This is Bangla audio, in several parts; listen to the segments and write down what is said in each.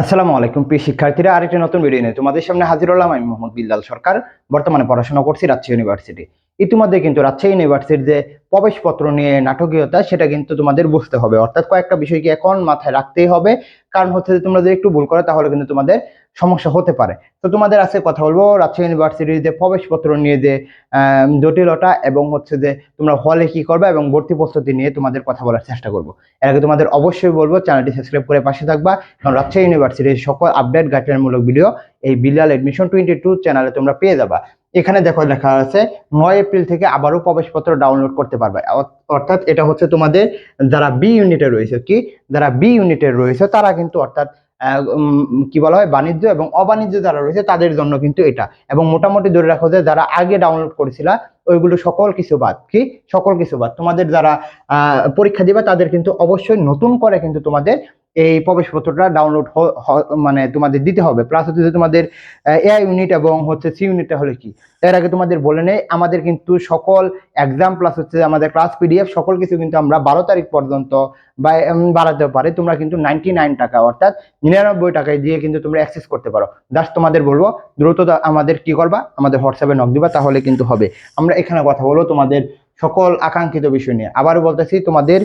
আসসালামু আলাইকুম, প্রিয় শিক্ষার্থীরা, আরেকটি নতুন ভিডিও নিয়ে তোমাদের সামনে হাজির হলাম আমি মোহাম্মদ বিল্লাল সরকার। বর্তমানে পড়াশোনা করছি রাজশাহী ইউনিভার্সিটি ইতিমধ্যে কিন্তু রাজশাহী ইউনিভার্সিটির যে প্রবেশপত্র নিয়ে নাটকীয়তা, সেটা কিন্তু তোমাদের বুঝতে হবে। অর্থাৎ কয়েকটা বিষয়কে এখন মাথায় রাখতেই হবে। কারণ হচ্ছে যে তোমরা যদি একটু ভুল করো, তাহলে কিন্তু তোমাদের সমস্যা হতে পারে। তো তোমাদের আজকে কথা বলব রাজশাহী ইউনিভার্সিটির যে প্রবেশপত্র নিয়ে যে জটিলতা এবং হচ্ছে যে তোমরা হলে কি করবে এবং ভর্তি প্রস্তুতি নিয়ে তোমাদের কথা বলার চেষ্টা করব। এর আগে তোমাদের অবশ্যই বলব চ্যানেলটি সাবস্ক্রাইব করে পাশে থাকবা কারণ রাজশাহী ইউনিভার্সিটির সকল আপডেট গাইডলাইনমূলক ভিডিও এই বিলাল এডমিশন টোয়েন্টি টু চ্যানেলে তোমরা পেয়ে যাবা। এখানে দেখো লেখা আছে, নয় এপ্রিল থেকে আবারও প্রবেশপত্র ডাউনলোড করতে পারবে। অর্থাৎ এটা হচ্ছে তোমাদের যারা বি ইউনিটে রয়েছে কি, যারা বি ইউনিটে রয়েছে তারা কিন্তু অর্থাৎ কি বলা হয়, বাণিজ্য এবং অবাণিজ্য যারা রয়েছে তাদের জন্য কিন্তু এটা। এবং মোটামুটি ধরে রাখো যে যারা আগে ডাউনলোড করেছিল, ওইগুলো সকল কিছু বাদ। কি? সকল কিছু বাদ। তোমাদের যারা পরীক্ষা দিবে তাদের কিন্তু অবশ্যই নতুন করে কিন্তু তোমাদের এই প্রবেশপত্রটা ডাউনলোড মানে তোমাদের দিতে হবে। প্লাস হচ্ছে তোমাদের এআই ইউনিট এবং হচ্ছে সি ইউনিটটা হলে কি? এর আগে তোমাদের বলে নেই, আমাদের কিন্তু সকল এক্সাম প্লাস হচ্ছে আমাদের ক্লাস পিডিএফ সকল কিছু কিন্তু আমরা বারো তারিখ পর্যন্ত বা বাড়াতে পারে। তোমরা কিন্তু নাইনটি নাইন টাকা, অর্থাৎ নিরানব্বই টাকায় দিয়ে কিন্তু তোমরা অ্যাক্সেস করতে পারো। জাস্ট তোমাদের বলব, দ্রুত আমাদের কি করবা? আমাদের হোয়াটসঅ্যাপে নক দিবা, তাহলে কিন্তু হবে। আমরা এখানে কথা বলব তোমাদের সকল আকাঙ্ক্ষিত বিষয় নিয়ে। আবারও বলতেছি, তোমাদের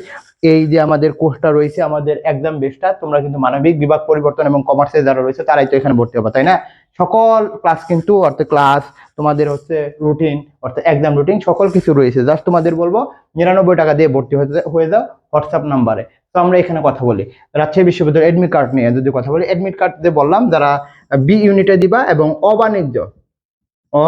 এই যে আমাদের কোর্সটা রয়েছে, আমাদের এক্সাম বেসটা তোমরা কিন্তু মানবিক বিভাগ পরিবর্তন এবং কমার্সে যারা রয়েছে, তারাই তো এখানে ভর্তি হবে, তাই না? সকল ক্লাস কিন্তু, অর্থাৎ ক্লাস তোমাদের হচ্ছে রুটিন অর্থাৎ এক্সাম রুটিন সকল কিছু রয়েছে। জাস্ট তোমাদের বলব, নিরানব্বই টাকা দিয়ে ভর্তি হয়ে যাও হোয়াটসঅ্যাপ নাম্বারে তো আমরা এখানে কথা বলি। রাজশাহী বিশ্ববিদ্যালয় এডমিট কার্ড নিয়ে যদি কথা বলি এডমিট কার্ড দিয়ে বললাম, যারা বি ইউনিটে দিবা এবং অবাণিজ্য ও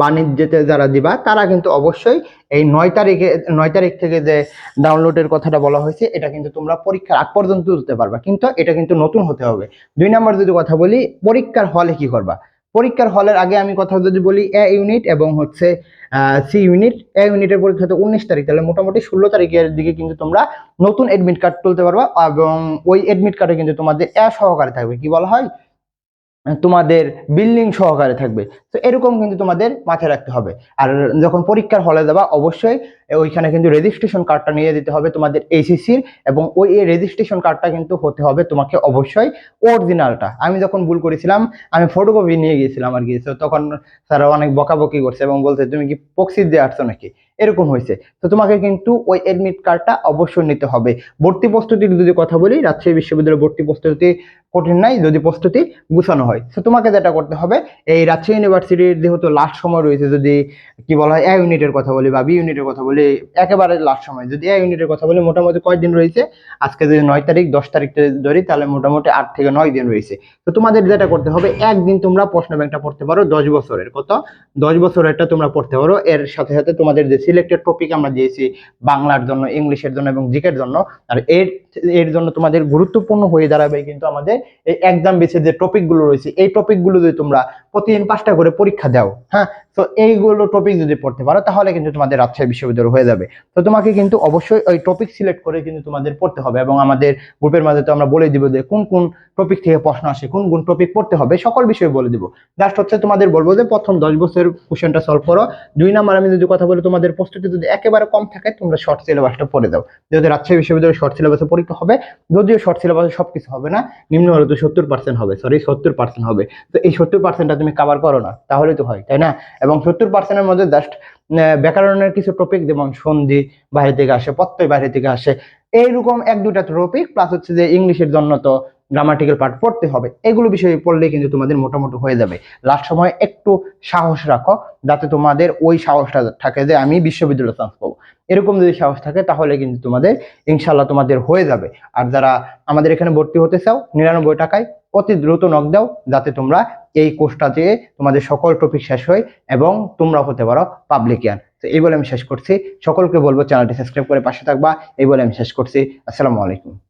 বাণিজ্যতে যারা দিবা, তারা কিন্তু অবশ্যই এই নয় তারিখে, নয় তারিখ থেকে যে ডাউনলোডের কথাটা বলা হয়েছে, এটা কিন্তু তোমরা পরীক্ষার আগ পর্যন্ত তুলতে পারবা। কিন্তু এটা কিন্তু নতুন হতে হবে। দুই নম্বর যদি কথা বলি, পরীক্ষার হলে কি করবা? পরীক্ষার হলের আগে আমি কথা যদি বলি, এ ইউনিট এবং হচ্ছে সি ইউনিট এ ইউনিটের পরীক্ষা তো উনিশ তারিখ, তাহলে মোটামুটি ষোলো তারিখের দিকে কিন্তু তোমরা নতুন এডমিট কার্ড তুলতে পারবা এবং ওই এডমিট কার্ডে কিন্তু তোমাদের এ সহকারে থাকবে। কি বলা হয়? তোমাদের বিল্ডিং সহকারে থাকবে। তো এরকম কিন্তু তোমাদের মাথায় রাখতে হবে। আর যখন পরীক্ষার হলে যাবা অবশ্যই ওইখানে কিন্তু রেজিস্ট্রেশন কার্ডটা নিয়ে দিতে হবে তোমাদের এইচএসির এবং ওই রেজিস্ট্রেশন কার্ডটা কিন্তু হতে হবে তোমাকে অবশ্যই অরিজিনালটা আমি যখন ভুল করেছিলাম, আমি ফটোকপি নিয়ে গিয়েছিলাম আর কি। তো তখন স্যার অনেক বকাবকি করছে এবং বলছে, তুমি কি পক্সি দিয়ে আসছো নাকি? এরকম হয়েছে। তো তোমাকে কিন্তু ওই এডমিট কার্ডটা অবশ্যই নিতে হবে। ভর্তি প্রস্তুতির যদি কথা বলি, রাজশাহী বিশ্ববিদ্যালয়ের ভর্তি প্রস্তুতি কঠিন নাই, যদি প্রস্তুতি গুছানো হয়। তো তোমাকে যেটা করতে হবে, এই রাজশাহী ইউনিভার্সিটির যেহেতু লাস্ট সময় রয়েছে, যদি কি বলা হয় এ ইউনিটের কথা বলি বা বি ইউনিটের কথা বলি, একেবারে লাস্ট সময়, যদি এ ইউনিটের কথা বলি, মোটামুটি কয়দিন রয়েছে? আজকে যদি নয় তারিখ, দশ তারিখ ধরি, তাহলে মোটামুটি আট থেকে নয় দিন রয়েছে। তো তোমাদের যেটা করতে হবে, একদিন তোমরা প্রশ্ন ব্যাংকটা পড়তে পারো, দশ বছরের কত? দশ বছরেরটা তোমরা পড়তে পারো, এর সাথে সাথে তোমাদের যে সিলেক্টেড টপিক আমরা দিয়েছি, বাংলার জন্য, ইংলিশের জন্য এবং জিকের জন্য, আর এর এর জন্য তোমাদের গুরুত্বপূর্ণ হয়ে দাঁড়াবে কিন্তু আমাদের এই এক্সাম বেসে যে টপিকগুলো রয়েছে, এই টপিকগুলো যদি তোমরা প্রতিদিন পাঁচটা করে পরীক্ষা দাও হ্যাঁ? তো এইগুলো টপিক যদি পড়তে পারো, তাহলে কিন্তু তোমাদের রাজশাহী বিশ্ববিদ্যালয় হয়ে যাবে। তো তোমাকে কিন্তু অবশ্যই ওই টপিক সিলেক্ট করে কিন্তু তোমাদের পড়তে হবে এবং আমাদের গ্রুপের মাঝে তো আমরা বলে দিব যে কোন কোন টপিক থেকে প্রশ্ন আসে, কোন কোন টপিক পড়তে হবে, সকল বিষয়ে বলে দিব। জাস্ট হচ্ছে তোমাদের বলব যে প্রথম দশ বছরের কোশ্চেনটা সলভ করো। দুই নাম্বার, আমি যদি কথা বলি, তোমাদের প্রস্তুতি যদি একেবারে কম থাকে, তোমরা শর্ট সিলেবাসটা পড়ে দাও যেহেতু রাজশাহী বিশ্ববিদ্যালয়ের শর্ট সিলেবাসে পরীক্ষা হবে, যদিও শর্ট সিলেবাসে সবকিছু হবে না, নিম্ন হলে তো সত্তর পার্সেন্ট হবে সরি সত্তর পার্সেন্ট হবে। তো এই সত্তর পার্সেন্টটা তুমি কাভার করো না, তাহলে তো হয়, তাই না? এবং সত্তর পার্সেন্টের মধ্যে জাস্ট ব্যাকরণের কিছু টপিক যেমন সন্ধি বাইরে থেকে আসে, প্রত্যয় বাইরে থেকে আসে, এইরকম এক দুটা টপিক প্লাস হচ্ছে যে ইংলিশের জন্য তো গ্রামাটিক্যাল পার্ট পড়তে হবে। এগুলো বিষয়ে পড়লে কিন্তু তোমাদের মোটামুটি হয়ে যাবে। লাস্ট সময় একটু সাহস রাখো, যাতে তোমাদের ওই সাহসটা থাকে যে আমি বিশ্ববিদ্যালয়ে চান্স পাবো। এরকম যদি সাহস থাকে, তাহলে কিন্তু তোমাদের ইনশাল্লাহ তোমাদের হয়ে যাবে। আর যারা আমাদের এখানে ভর্তি হতে চাও, নিরানব্বই টাকায় অতি দ্রুত নক দাও, যাতে তোমরা এই কোর্সটা দিয়ে তোমাদের সকল টপিক শেষ হয় এবং তোমরা হতে পারো পাবলিকিয়ান তো এই বলে আমি শেষ করছি। সকলকে বলব চ্যানেলটি সাবস্ক্রাইব করে পাশে থাকবা। এই বলে আমি শেষ করছি। আসসালামু আলাইকুম।